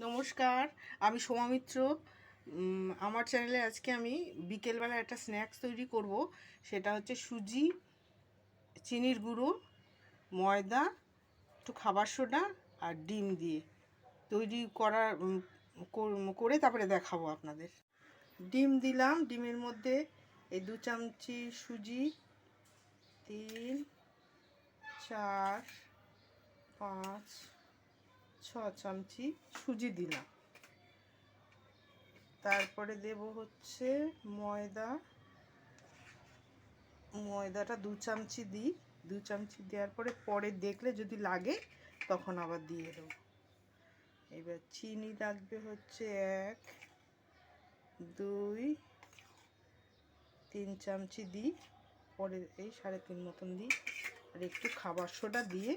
নমস্কার, আমি সোমা মিত্র। আমার চ্যানেলে আজকে আমি বিকেলবেলা একটা স্ন্যাক্স তৈরি করব। সেটা হচ্ছে সুজি, চিনির গুঁড়ো, ময়দা, একটু খাবার সোডা আর ডিম দিয়ে। তৈরি করার করে তারপরে দেখাবো আপনাদের। ডিম দিলাম, ডিমের মধ্যে এই দু চামচি সুজি, তিন, চার, পাঁচ ছ চামচি সুজি দিলাম। তারপরে দেব হচ্ছে ময়দা। ময়দাটা দু চামচি দিই। দু চামচি দেওয়ার পরে পরে দেখলে যদি লাগে তখন আবার দিয়ে দেবো। এবার চিনি লাগবে হচ্ছে এক, দুই, তিন চামচি দিই। পরে এই সাড়ে তিন মতন দিই। আর একটু খাবার সোডা দিয়ে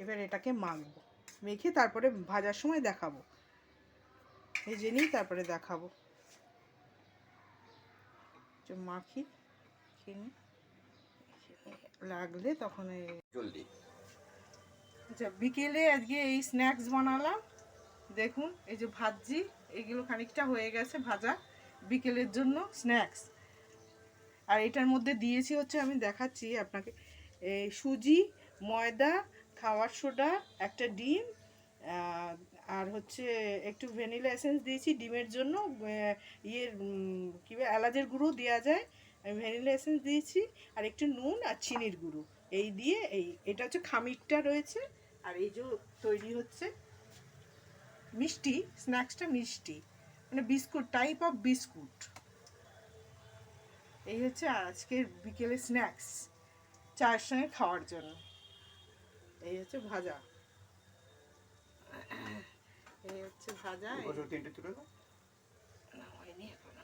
এবার এটাকে মাখবো। মেখে তারপরে ভাজার সময় দেখাবো। ভেজে নিই তারপরে দেখাবো। যে মাখি কিনে লাগলে তখন জলদি। আচ্ছা বিকেলে আজকে এই স্ন্যাক্স বানালাম। দেখুন এই যে ভাজি এগুলো খানিকটা হয়ে গেছে ভাজা বিকেলের জন্য স্ন্যাক্স। আর এটার মধ্যে দিয়েছি হচ্ছে আমি দেখাচ্ছি আপনাকে এই সুজি ময়দা খাওয়ার সোডা, একটা ডিম আর হচ্ছে একটু ভ্যানিলা এসেন্স দিয়েছি। ডিমের জন্য ইয়ের কী এলাচের গুঁড়ো দেওয়া যায়। আমি ভ্যানিলা এসেন্স দিয়েছি, আর একটু নুন আর চিনির গুঁড়ো। এই দিয়ে এই, এটা হচ্ছে খামিরটা রয়েছে, আর এই যে তৈরি হচ্ছে মিষ্টি, স্ন্যাক্সটা মিষ্টি মানে বিস্কুট টাইপ অফ বিস্কুট। এই হচ্ছে আজকের বিকেলে স্ন্যাক্স, চায়ের সঙ্গে খাওয়ার জন্য। এই হচ্ছে ভাজা। এই হচ্ছে ভাজা তিনটে তুলে দাও। না, হয়নি এখনও,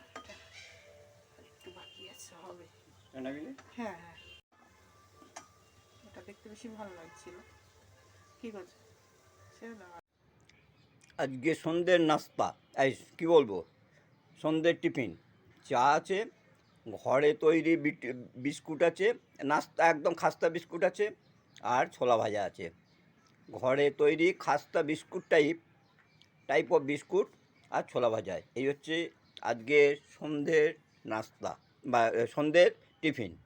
একটু বাকি আছে হবে। হ্যাঁ হ্যাঁ। এটা দেখতে বেশি ভালো লাগছিল। আজকে সন্ধ্যের নাস্তা এই কী বলব? সন্ধ্যের টিফিন। চা আছে ঘরে তৈরি বিস্কুট আছে নাস্তা একদম খাস্তা বিস্কুট আছে আর ছোলা ভাজা আছে। ঘরে তৈরি খাস্তা biscuit type type of biscuit আর ছোলা ভাজা। এই হচ্ছে আজকে সন্ধ্যের নাস্তা বা সন্ধ্যের টিফিন।